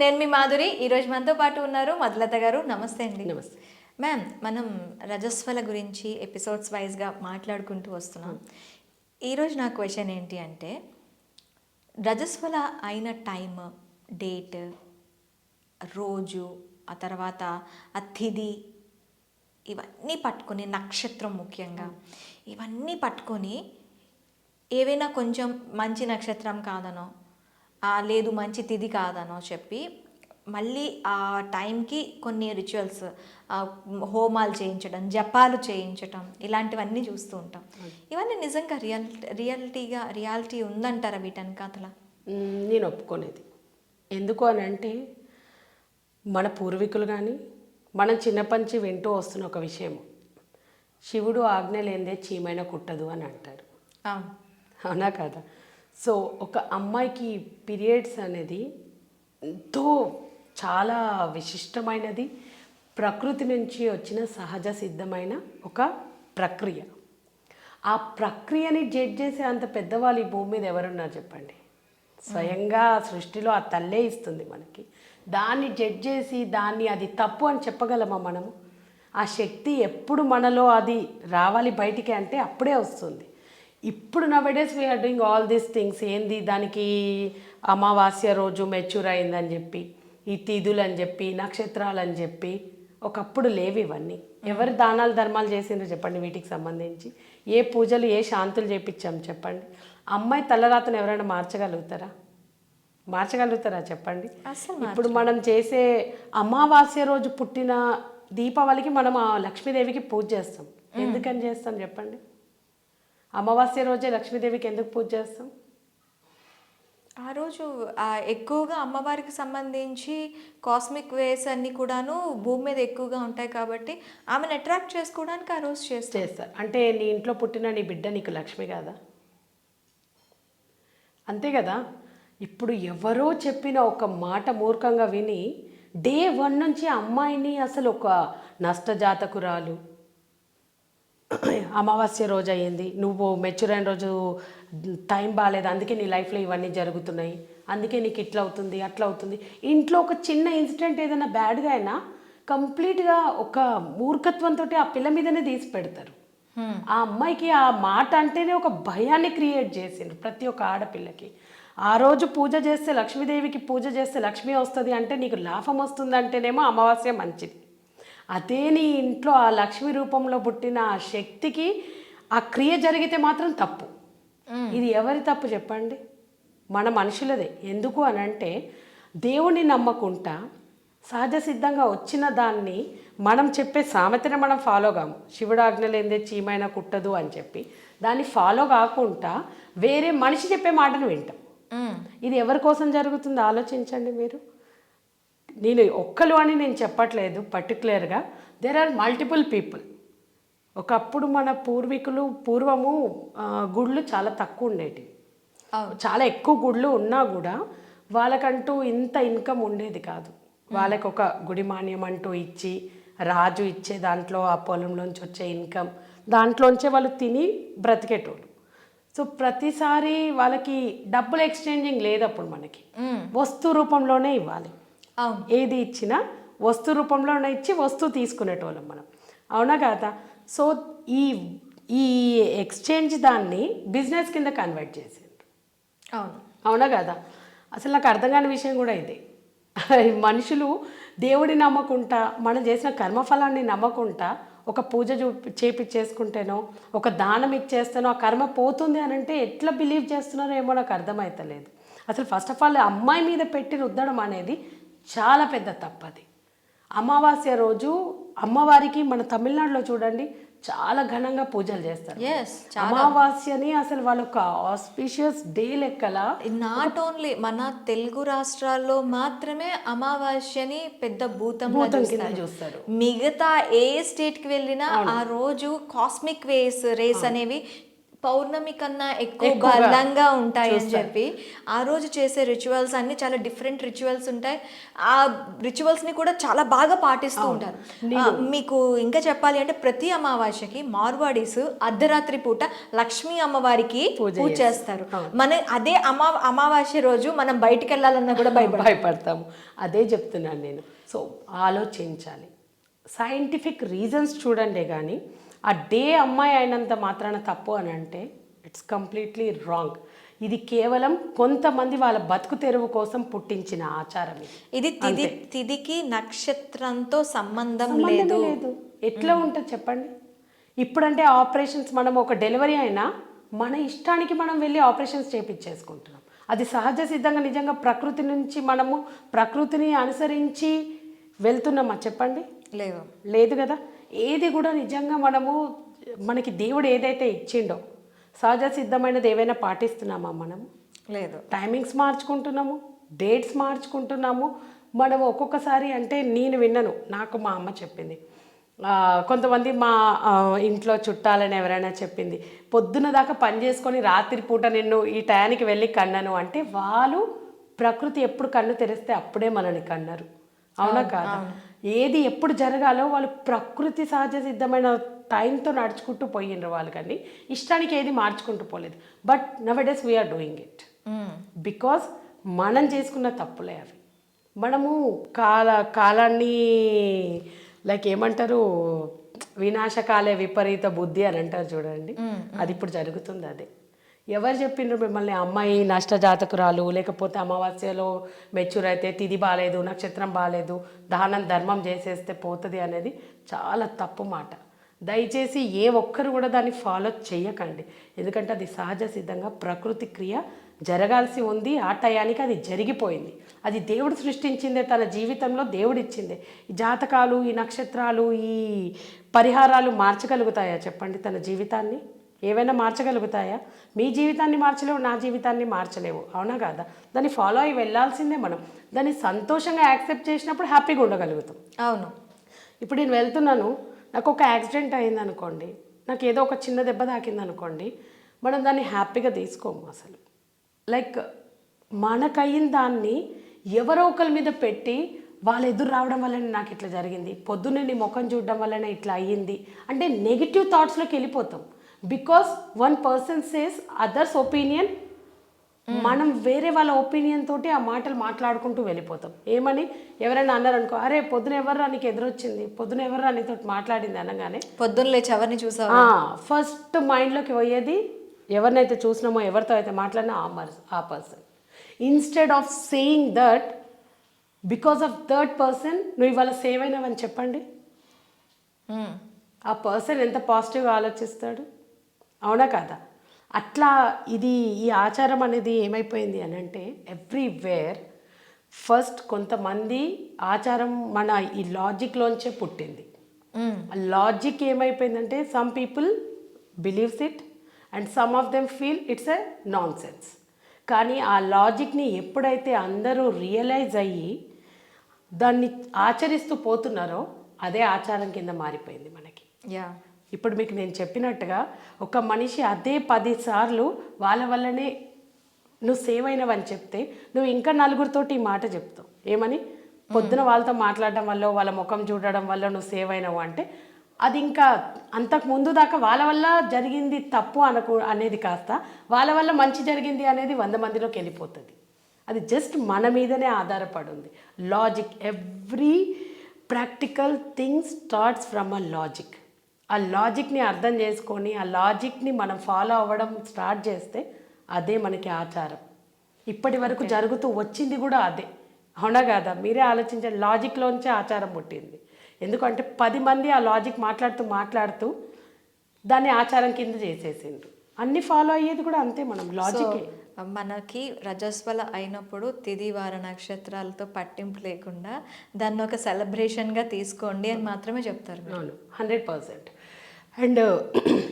నేను మీ మాధురి. ఈరోజు మనతో పాటు ఉన్నారు మధులత గారు. నమస్తే అండి. నమస్తే. మ్యామ్ మనం రజస్వల గురించి ఎపిసోడ్స్ వైజ్గా మాట్లాడుకుంటూ వస్తున్నాం. ఈరోజు నా క్వశ్చన్ ఏంటి అంటే రజస్వల అయిన టైం డేట్ రోజు ఆ తర్వాత ఆ తిథి ఇవన్నీ పట్టుకొని నక్షత్రం ముఖ్యంగా ఇవన్నీ పట్టుకొని ఏవైనా కొంచెం మంచి నక్షత్రం కాదనో లేదు మంచి తిథి కాదనో చెప్పి మళ్ళీ ఆ టైంకి కొన్ని రిచువల్స్ హోమాలు చేయించడం జపాలు చేయించటం ఇలాంటివన్నీ చూస్తూ ఉంటాం. ఇవన్నీ నిజంగా రియల్ రియాలిటీగా రియాలిటీ ఉందంటారా వీటనికి అతలా మ్మ్, నేను ఒప్పుకోనేది. ఎందుకు అని అంటే మన పూర్వీకులు కానీ మనం చిన్నపంచి వింటూ వస్తున్న ఒక విషయం. శివుడు ఆజ్ఞ లేనిదే చీమైన కుట్టదు అని అంటారు. అవునా కదా? సో ఒక అమ్మాయికి పీరియడ్స్ అనేది ఎంతో చాలా విశిష్టమైనది. ప్రకృతి నుంచి వచ్చిన సహజ సిద్ధమైన ఒక ప్రక్రియ. ఆ ప్రక్రియని జడ్జ్ చేసే అంత పెద్దవాళ్ళు ఈ భూమి మీద ఎవరున్నారు చెప్పండి? స్వయంగా సృష్టిలో ఆ తల్లే ఇస్తుంది మనకి. దాన్ని జడ్జ్ చేసి దాన్ని అది తప్పు అని చెప్పగలమా మనము? ఆ శక్తి ఎప్పుడు మనలో అది రావాలి బయటికి అంటే అప్పుడే వస్తుంది. ఇప్పుడు nowadays we are doing all these things ఏంది? దానికి అమావాస్య రోజు మెచ్యూర్ అయిందని చెప్పి ఈ తిథులు అని చెప్పి నక్షత్రాలు అని చెప్పి ఒకప్పుడు లేవు ఇవన్నీ. ఎవరు దానాలు ధర్మాలు చేసిండ్రో చెప్పండి వీటికి సంబంధించి? ఏ పూజలు ఏ శాంతులు చేపించాం చెప్పండి? అమ్మాయి తలరాతను ఎవరైనా మార్చగలుగుతారా? మార్చగలుగుతారా చెప్పండి? ఇప్పుడు మనం చేసే అమావాస్య రోజు పుట్టిన దీపావళికి మనం ఆ లక్ష్మీదేవికి పూజ చేస్తాం. ఎందుకని చేస్తాం చెప్పండి? అమావాస్య రోజే లక్ష్మీదేవికి ఎందుకు పూజ చేస్తాం? ఆ రోజు ఎక్కువగా అమ్మవారికి సంబంధించి కాస్మిక్ వేస్ అన్నీ కూడాను భూమి మీద ఎక్కువగా ఉంటాయి కాబట్టి ఆమెను అట్రాక్ట్ చేసుకోవడానికి ఆ రోజు చేస్తారు చేస్తారు. అంటే నీ ఇంట్లో పుట్టిన నీ బిడ్డ నీకు లక్ష్మి కాదా? అంతే కదా? ఇప్పుడు ఎవరో చెప్పిన ఒక మాట మూర్ఖంగా విని డే వన్ నుంచి అమ్మాయిని అసలు ఒక నష్టజాతకురాలు అమావాస్య రోజు అయ్యింది. నువ్వు మెచ్యూర్ అయిన రోజు టైం బాగాలేదు అందుకే నీ లైఫ్లో ఇవన్నీ జరుగుతున్నాయి. అందుకే నీకు ఇట్లా అవుతుంది అట్లా అవుతుంది. ఇంట్లో ఒక చిన్న ఇన్సిడెంట్ ఏదైనా బ్యాడ్గా అయినా కంప్లీట్గా ఒక మూర్ఖత్వంతో ఆ పిల్ల మీదనే తీసి పెడతారు. ఆ అమ్మాయికి ఆ మాట అంటేనే ఒక భయాన్ని క్రియేట్ చేసిండ్రు ప్రతి ఒక్క ఆడపిల్లకి. ఆ రోజు పూజ చేస్తే లక్ష్మీదేవికి పూజ చేస్తే లక్ష్మి వస్తుంది అంటే నీకు లాభం వస్తుంది అంటేనేమో అమావాస్య మంచిది. అదే నీ ఇంట్లో ఆ లక్ష్మి రూపంలో పుట్టిన ఆ శక్తికి ఆ క్రియ జరిగితే మాత్రం తప్పు. ఇది ఎవరి తప్పు చెప్పండి? మన మనుషులదే. ఎందుకు అని అంటే దేవుణ్ణి నమ్మకుంటా సహజ సిద్ధంగా వచ్చిన దాన్ని మనం చెప్పే సామెతని మనం ఫాలో కాము. శివుడు ఆజ్ఞ లేనిదే చీమైన కుట్టదు అని చెప్పి. దాన్ని ఫాలో కాకుండా వేరే మనిషి చెప్పే మాటను వింటాం. ఇది ఎవరి కోసం జరుగుతుందో? ఆలోచించండి మీరు. నేను ఒక్కరు అని నేను చెప్పట్లేదు పర్టికులర్గా. దేర్ ఆర్ మల్టిపుల్ పీపుల్ ఒకప్పుడు మన పూర్వీకులు పూర్వము గుళ్ళు చాలా తక్కువ అవును. చాలా ఎక్కువ గుళ్ళు ఉన్నా కూడా వాళ్ళకంటూ ఇంత ఇన్కమ్ ఉండేది కాదు. వాళ్ళకి ఒక గుడి మాన్యం అంటూ ఇచ్చి రాజు ఇచ్చే దాంట్లో ఆ పొలంలోంచి వచ్చే ఇన్కమ్ దాంట్లోంచే వాళ్ళు తిని బ్రతికేటోళ్ళు. సో ప్రతిసారి వాళ్ళకి డబ్బులు ఎక్స్చేంజింగ్ లేదు అప్పుడు మనకి. వస్తు రూపంలోనే ఇవ్వాలి. ఏది ఇచ్చినా వస్తు రూపంలోనే ఇచ్చి వస్తువు తీసుకునేటోళ్ళం మనం. అవునా కాదా? సో ఈ ఈ ఎక్స్చేంజ్ దాన్ని బిజినెస్ కింద కన్వర్ట్ చేసిండ్రు. అవును. అవునా కదా? అసలు నాకు అర్థం కాని విషయం కూడా ఇదే. మనుషులు దేవుడిని నమ్మకుంటా మనం చేసిన కర్మఫలాన్ని నమ్మకుంటా ఒక పూజ చూ చేపించేసుకుంటేనో ఒక దానం ఇచ్చేస్తానో ఆ కర్మ పోతుంది అని అంటే ఎట్లా బిలీవ్ చేస్తున్నారో ఏమో నాకు అర్థమవుతలేదు అసలు ఫస్ట్ ఆఫ్ ఆల్ అమ్మాయి మీద పెట్టి రుద్దడం అనేది చాలా పెద్ద తప్పది. అమావాస్య రోజు అమ్మవారికి మన తమిళనాడులో చూడండి చాలా ఘనంగా పూజలు చేస్తారు. అమావాస్యని అసలు వాళ్ళ ఒక ఆస్పిషియస్ డే లెక్కల. నాట్ ఓన్లీ మన తెలుగు రాష్ట్రాల్లో మాత్రమే అమావాస్యని పెద్ద భూతం చూస్తారు. మిగతా ఏ స్టేట్కి వెళ్ళినా ఆ రోజు కాస్మిక్ వేస్ రేస్ అనేవి పౌర్ణమి కన్నా ఎక్కువ బలంగా ఉంటాయి అని చెప్పి ఆ రోజు చేసే రిచువల్స్ అన్ని చాలా డిఫరెంట్ రిచువల్స్ ఉంటాయి. ఆ రిచువల్స్ని కూడా చాలా బాగా పాటిస్తూ ఉంటారు. మీకు ఇంకా చెప్పాలి అంటే ప్రతి అమావాస్యకి మార్వాడీస్ అర్ధరాత్రి పూట లక్ష్మీ అమ్మవారికి పూజ చేస్తారు. మన అదే అమా అమావాస్య రోజు మనం బయటికి వెళ్ళాలన్నా కూడా భయపడ భయపడతాము. అదే చెప్తున్నాను నేను. సో ఆలోచించాలి. సైంటిఫిక్ రీజన్స్ చూడండి కానీ ఆ డే అమ్మాయి అయినంత మాత్రాన తప్పు అని అంటే ఇట్స్ కంప్లీట్లీ రాంగ్ ఇది కేవలం కొంతమంది వాళ్ళ బతుకు తెరువు కోసం పుట్టించిన ఆచారం ఇది. తిది తిదికి నక్షత్రంతో సంబంధం లేదు. లేదు. ఎట్లా ఉంటుంది చెప్పండి? ఇప్పుడంటే ఆపరేషన్స్ మనం ఒక డెలివరీ అయినా మన ఇష్టానికి మనం వెళ్ళి ఆపరేషన్స్ చేపించేసుకుంటున్నాం. అది సహజ సిద్ధంగా నిజంగా ప్రకృతి నుంచి మనము ప్రకృతిని అనుసరించి వెళ్తున్నామా చెప్పండి? లేవు. లేదు కదా? ఏది కూడా నిజంగా మనము మనకి దేవుడు ఏదైతే ఇచ్చిండో సహజ సిద్ధమైనది ఏవైనా పాటిస్తున్నామా మనము లేదు. టైమింగ్స్ మార్చుకుంటున్నాము డేట్స్ మార్చుకుంటున్నాము. మనం ఒక్కొక్కసారి అంటే నేను విన్నను నాకు మా అమ్మ చెప్పింది. కొంతమంది మా ఇంట్లో చుట్టాలని ఎవరైనా చెప్పింది పొద్దున దాకా పని చేసుకొని రాత్రి పూట నిన్ను ఈ టయానికి వెళ్ళి కన్నాను. అంటే వాళ్ళు ప్రకృతి ఎప్పుడు కన్ను తెరిస్తే అప్పుడే మనని కన్నారు. అవునా కాదా? ఏది ఎప్పుడు జరగాలో వాళ్ళు ప్రకృతి సహజ సిద్ధమైన టైంతో నడుచుకుంటూ పోయిండ్రు వాళ్ళు కానీ ఇష్టానికి ఏది మార్చుకుంటూ పోలేదు. But now days we are doing it. Because మనం చేసుకున్న తప్పులే అవి. మనము కాల కాలాన్ని లైక్ ఏమంటారు వినాశకాలే విపరీత బుద్ధి అని అంటారు చూడండి. అది ఇప్పుడు జరుగుతుంది అదే. ఎవరు చెప్పిండ్రు మిమ్మల్ని? అమ్మాయి నష్టజాతకురాలు లేకపోతే అమావాస్యలో మెచ్యూర్ అయితే తిది బాగాలేదు నక్షత్రం బాగాలేదు దానం ధర్మం చేసేస్తే పోతుంది అనేది చాలా తప్పు మాట. దయచేసి ఏ ఒక్కరు కూడా దాన్ని ఫాలో చేయకండి. ఎందుకంటే అది సహజ సిద్ధంగా ప్రకృతి క్రియ జరగాల్సి ఉంది. ఆ టయానికి అది జరిగిపోయింది. అది దేవుడు సృష్టించిందే తన జీవితంలో దేవుడు ఇచ్చిందే ఈ జాతకాలు ఈ నక్షత్రాలు ఈ పరిహారాలు మార్చగలుగుతాయా చెప్పండి తన జీవితాన్ని? ఏవైనా మార్చగలుగుతాయా? మీ జీవితాన్ని మార్చలేవు నా జీవితాన్ని మార్చలేవు. అవునా కాదా? దాన్ని ఫాలో అయ్యి వెళ్ళాల్సిందే మనం. దాన్ని సంతోషంగా యాక్సెప్ట్ చేసినప్పుడు హ్యాపీగా ఉండగలుగుతాం. అవును. ఇప్పుడు నేను వెళ్తున్నాను. నాకు ఒక యాక్సిడెంట్ అయింది అనుకోండి నాకు ఏదో ఒక చిన్న దెబ్బ తాకింది అనుకోండి మనం దాన్ని హ్యాపీగా తీసుకోము అసలు. లైక్ మనకయిన దాన్ని ఎవరో ఒకరి మీద పెట్టి వాళ్ళు ఎదురు రావడం వల్లనే నాకు ఇట్లా జరిగింది. పొద్దున్నే నీ ముఖం చూడడం వల్లనే ఇట్లా అయ్యింది. అంటే నెగిటివ్ థాట్స్లోకి వెళ్ళిపోతాం. Because one person says others opinion మనం వేరే వాళ్ళ ఒపీనియన్ తోటి ఆ మాటలు మాట్లాడుకుంటూ వెళ్ళిపోతాం. ఏమని? ఎవరైనా అన్నారు అనుకో అరే పొద్దున ఎవర్రా నీకు ఎదురొచ్చింది? పొద్దున ఎవర్రా నీతో మాట్లాడింది? అనగానే పొద్దున్న లేచి ఎవరిని చూసావు? ఫస్ట్ మైండ్లోకి పోయేది ఎవరినైతే చూసినామో ఎవరితో అయితే మాట్లాడినా ఆ ఆ person instead of saying that because of that person నువ్వు ఇవాళ సేవ్ అయినావని చెప్పండి. ఆ పర్సన్ ఎంత పాజిటివ్గా ఆలోచిస్తాడు? అవునా కాదా? అట్లా ఇది ఈ ఆచారం అనేది ఏమైపోయింది అని అంటే ఎవ్రీవేర్ ఫస్ట్ కొంతమంది ఆచారం మన ఈ లాజిక్లోంచే పుట్టింది. లాజిక్ ఏమైపోయిందంటే some people believes it and some of them feel it's a nonsense కానీ ఆ లాజిక్ని ఎప్పుడైతే అందరూ రియలైజ్ అయ్యి దాన్ని ఆచరిస్తూ పోతున్నారో అదే ఆచారం కింద మారిపోయింది మనకి. యా ఇప్పుడు మీకు నేను చెప్పినట్టుగా ఒక మనిషి అదే పది సార్లు వాళ్ళ వల్లనే నువ్వు సేవ్ అయినవని చెప్తే నువ్వు ఇంకా నలుగురితోటి ఈ మాట చెప్తావు. ఏమని? పొద్దున వాళ్ళతో మాట్లాడడం వల్ల వాళ్ళ ముఖం చూడడం వల్ల నువ్వు సేవ్ అయినావు అంటే అది ఇంకా అంతకు ముందు దాకా వాళ్ళ వల్ల జరిగింది తప్పు అనకు అనేది కాస్త వాళ్ళ వల్ల మంచి జరిగింది అనేది వంద మందిలోకి వెళ్ళిపోతుంది. అది జస్ట్ మన మీదనే ఆధారపడి ఉంది logic every practical thing starts from a logic ఆ లాజిక్ని అర్థం చేసుకొని ఆ లాజిక్ని మనం ఫాలో అవ్వడం స్టార్ట్ చేస్తే అదే మనకి ఆచారం. ఇప్పటి వరకు జరుగుతూ వచ్చింది కూడా అదే. అవునా కాదా? మీరే ఆలోచించండి. లాజిక్లోంచే ఆచారం పుట్టింది. ఎందుకంటే పది మంది ఆ లాజిక్ మాట్లాడుతూ మాట్లాడుతూ దాన్ని ఆచారం కింద చేసేసిండ్రు. అన్ని ఫాలో అయ్యేది కూడా అంతే మనం లాజికే మనకి రజస్వల అయినప్పుడు తిది వార నక్షత్రాలతో పట్టింపు లేకుండా దాన్ని ఒక సెలబ్రేషన్గా తీసుకోండి అని మాత్రమే చెప్తారు. అవును. హండ్రెడ్ పర్సెంట్ అండ్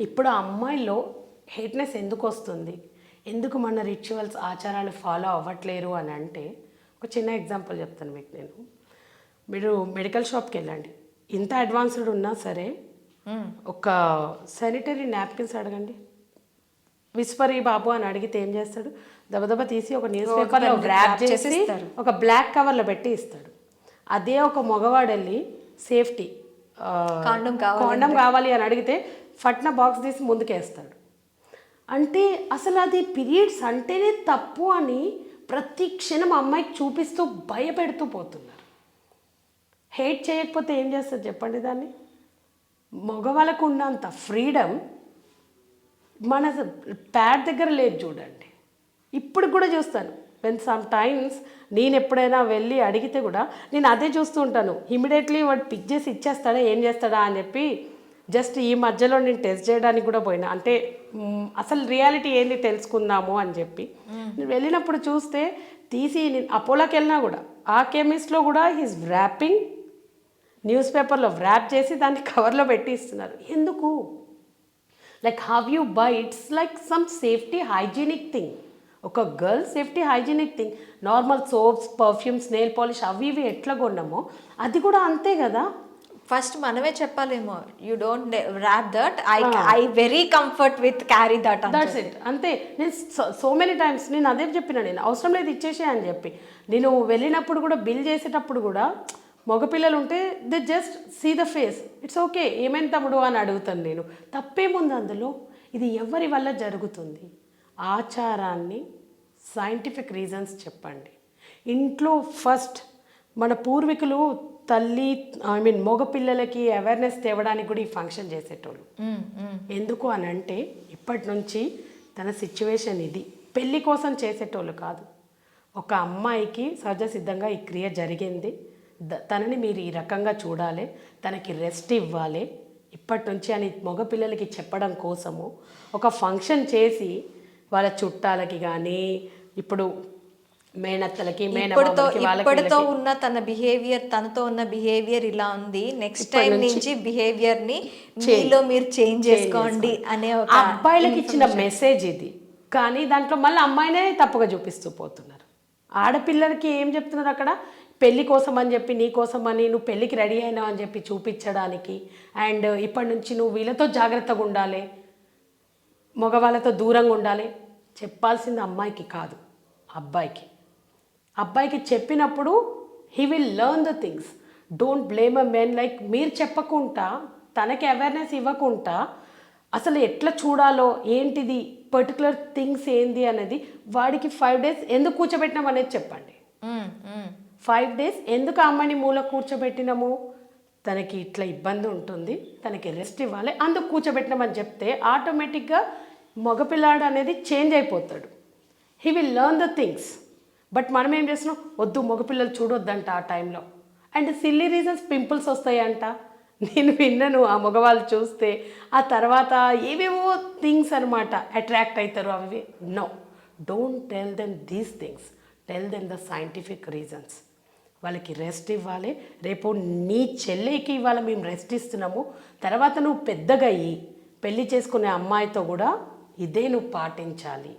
ఇప్పుడు ఆ అమ్మాయిలో హేట్నెస్ ఎందుకు వస్తుంది? ఎందుకు మన రిచువల్స్ ఆచారాలు ఫాలో అవ్వట్లేరు అని అంటే ఒక చిన్న ఎగ్జాంపుల్ చెప్తాను మీకు నేను. మీరు మెడికల్ షాప్కి వెళ్ళండి. ఇంత అడ్వాన్స్డ్ ఉన్నా సరే. ఒక శానిటరీ నాప్కిన్స్ అడగండి. విస్పరి బాబు అని అడిగితే ఏం చేస్తాడు? దబదబ తీసి ఒక న్యూస్ పేపర్లో ర్యాప్ wrap చేసి. ఒక బ్లాక్ కవర్లో పెట్టి ఇస్తాడు. అదే ఒక మగవాడు వెళ్ళి సేఫ్టీ కాండం కావాలి అని అడిగితే ఫట్న బాక్స్ తీసి ముందుకేస్తాడు. అంటే అసలు అది పీరియడ్స్ అంటేనే తప్పు అని ప్రతి క్షణం అమ్మాయికి చూపిస్తూ భయపెడుతూ పోతున్నారు. హేట్ చేయకపోతే ఏం చేస్తారు చెప్పండి దాన్ని? మగవాళ్ళకు ఉన్నంత ఫ్రీడమ్ మన ప్యాడ్ దగ్గర లేదు చూడండి. ఇప్పుడు కూడా చూస్తాను. వెన్ సమ్ టైమ్స్ నేను ఎప్పుడైనా వెళ్ళి అడిగితే కూడా నేను అదే చూస్తూ ఉంటాను. ఇమీడియట్లీ వాడు పిక్ చేసి ఇచ్చేస్తాడా ఏం చేస్తాడా అని చెప్పి జస్ట్ ఈ మధ్యలో నేను టెస్ట్ చేయడానికి కూడా పోయినా. అంటే అసలు రియాలిటీ ఏంది తెలుసుకుందాము అని చెప్పి. నేను వెళ్ళినప్పుడు చూస్తే తీసి నేను అపోలోకి వెళ్ళినా కూడా ఆ కెమిస్ట్లో కూడా హీస్ ర్యాపింగ్ న్యూస్ పేపర్లో ర్యాప్ చేసి దాన్ని కవర్లో పెట్టి ఇస్తున్నారు ఎందుకు? Like how you buy it's like some safety hygienic thing ఒక girl safety hygienic thing normal soaps perfumes nail polish అవి ఇవి ఎట్లా కొన్నామో అది కూడా అంతే కదా? ఫస్ట్ మనమే చెప్పాలేమో you don't wrap that I I very comfort with carry that that's it అంతే. నేను సో మెనీ టైమ్స్ నేను అదే చెప్పిన నేను అవసరం లేదు ఇచ్చేసే అని చెప్పి. నేను వెళ్ళినప్పుడు కూడా బిల్ చేసేటప్పుడు కూడా మగపిల్లలు ఉంటే they just see the face it's okay ఏమైంది తమ్ముడు? అని అడుగుతాను నేను. తప్పేముంది అందులో? ఇది ఎవరి వల్ల జరుగుతుంది? ఆచారాన్ని సైంటిఫిక్ రీజన్స్ చెప్పండి. ఇంట్లో ఫస్ట్ మన పూర్వీకులు తల్లి ఐ మీన్ మగపిల్లలకి అవేర్నెస్ తేవడానికి కూడా ఈ ఫంక్షన్ చేసేటోళ్ళు. ఎందుకు అని అంటే ఇప్పటి నుంచి తన సిచ్యువేషన్ ఇది. పెళ్ళి కోసం చేసేటోళ్ళు కాదు. ఒక అమ్మాయికి సహజ సిద్ధంగా ఈ క్రియ జరిగింది. తనని మీరు ఈ రకంగా చూడాలి. తనకి రెస్ట్ ఇవ్వాలి. ఇప్పటి నుంచి అని మగపిల్లలకి చెప్పడం కోసము ఒక ఫంక్షన్ చేసి వాళ్ళ చుట్టాలకి కానీ ఇప్పుడు మేనత్తలకి ఇప్పటితో ఉన్న తన బిహేవియర్ తనతో ఉన్న బిహేవియర్ ఇలా ఉంది. నెక్స్ట్ టైం నుంచి బిహేవియర్ని మీలో మీరు చేంజ్ చేసుకోండి అనే ఒక అబ్బాయిలకి ఇచ్చిన మెసేజ్ ఇది. కానీ దాంట్లో మళ్ళీ అమ్మాయినే తప్పుగా చూపిస్తూ పోతున్నారు. ఆడపిల్లలకి ఏం చెప్తున్నారు అక్కడ? పెళ్ళి కోసం అని చెప్పి నీ కోసం అని నువ్వు పెళ్ళికి రెడీ అయినావు అని చెప్పి చూపించడానికి. అండ్ ఇప్పటి నుంచి నువ్వు వీళ్ళతో జాగ్రత్తగా ఉండాలి. మగవాళ్ళతో దూరంగా ఉండాలి. చెప్పాల్సింది అమ్మాయికి కాదు అబ్బాయికి. అబ్బాయికి చెప్పినప్పుడు he will learn the things don't blame a men like మీరు చెప్పకుండా తనకి అవేర్నెస్ ఇవ్వకుండా అసలు ఎట్లా చూడాలో ఏంటిది పర్టికులర్ థింగ్స్ ఏంది అనేది వాడికి ఫైవ్ డేస్ ఎందుకు కూర్చోబెట్టినాం అనేది చెప్పండి. ఫైవ్ డేస్ ఎందుకు ఆ అమ్మాయిని మూల కూర్చోబెట్టినాము? తనకి ఇట్లా ఇబ్బంది ఉంటుంది తనకి రెస్ట్ ఇవ్వాలి అందుకు కూర్చోబెట్టినామని చెప్తే ఆటోమేటిక్గా మగపిల్లాడు అనేది చేంజ్ అయిపోతాడు. He will learn the things but మనం ఏం చేస్తున్నాం? వద్దు మగపిల్లలు చూడొద్దంట ఆ టైంలో అండ్ సిల్లీ రీజన్స్ పింపుల్స్ వస్తాయంట. నేను విన్నాను ఆ మగవాళ్ళు చూస్తే. ఆ తర్వాత ఏవేవో థింగ్స్ అనమాట అట్రాక్ట్ అవుతారు అవి no don't tell them these things tell them the scientific reasons వాళ్ళకి రెస్ట్ ఇవ్వాలి. రేపు నీ చెల్లికి ఇవాళ మేము రెస్ట్ ఇస్తున్నాము. తర్వాత నువ్వు పెద్దగా అయ్యి పెళ్ళి చేసుకునే అమ్మాయితో కూడా ఇదే నువ్వు పాటించాలి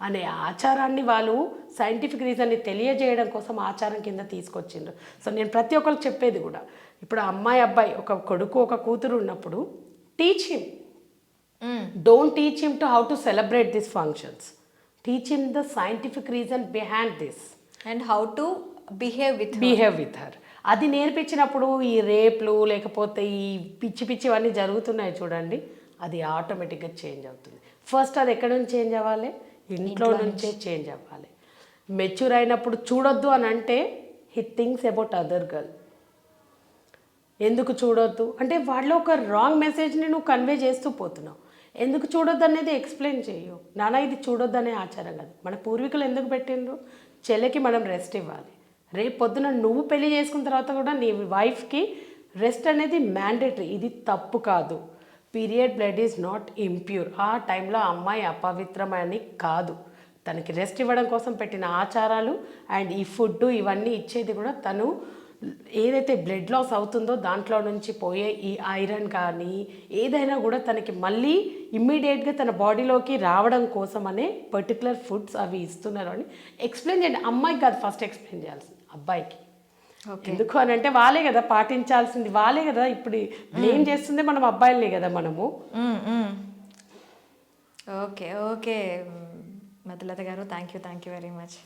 అనే ఆచారాన్ని వాళ్ళు సైంటిఫిక్ రీజన్ని తెలియజేయడం కోసం ఆచారం కింద తీసుకొచ్చిండ్రు. సో నేను ప్రతి ఒక్కరికి చెప్పేది కూడా ఇప్పుడు అమ్మాయి అబ్బాయి ఒక కొడుకు ఒక కూతురు ఉన్నప్పుడు teach him. Don't teach him to how to celebrate this functions teach him the scientific reason behind this and how to behave with behave with her అది నేర్పించినప్పుడు ఈ రేప్లు లేకపోతే ఈ పిచ్చి పిచ్చివన్నీ జరుగుతున్నాయి చూడండి అది ఆటోమేటిక్గా చేంజ్ అవుతుంది. ఫస్ట్ అది ఎక్కడ నుంచి చేంజ్ అవ్వాలి? ఇంట్లో నుంచే చేంజ్ అవ్వాలి. మెచ్యూర్ అయినప్పుడు చూడొద్దు అని అంటే he things about other girl ఎందుకు చూడొద్దు? అంటే వాళ్ళలో ఒక రాంగ్ మెసేజ్ని నువ్వు కన్వే చేస్తూ పోతున్నావు. ఎందుకు చూడొద్దు అనేది ఎక్స్ప్లెయిన్ చేయు. నాన్న ఇది చూడొద్దు అనే ఆచారం కాదు. మన పూర్వీకులు ఎందుకు పెట్టిండ్రు? చెల్లెకి మనం రెస్ట్ ఇవ్వాలి. రేపు పొద్దున నువ్వు పెళ్ళి చేసుకున్న తర్వాత కూడా నీ వైఫ్కి రెస్ట్ అనేది మ్యాండేటరీ ఇది తప్పు కాదు. Period blood is not impure. ఆ టైంలో అమ్మాయి అపవిత్రమని కాదు. తనకి రెస్ట్ ఇవ్వడం కోసం పెట్టిన ఆచారాలు అండ్ ఈ ఫుడ్ ఇవన్నీ ఇచ్చేది కూడా తను ఏదైతే బ్లడ్ లాస్ అవుతుందో దాంట్లో నుంచి పోయే ఈ ఐరన్ కానీ ఏదైనా కూడా తనకి మళ్ళీ ఇమ్మీడియట్గా తన బాడీలోకి రావడం కోసం అనే పర్టికులర్ ఫుడ్స్ అవి ఇస్తున్నారు అని ఎక్స్ప్లెయిన్ చేయండి. అమ్మాయికి కాదు ఫస్ట్ ఎక్స్ప్లెయిన్ చేయాల్సింది. అబ్బాయికి. ఎందుకు అని అంటే వాళ్ళే కదా పాటించాల్సింది వాళ్ళే కదా ఇప్పుడు బ్లేమ్ చేస్తుంది మనం అబ్బాయిలే కదా మనము. Okay okay. Madhulatha garu thank you thank you very much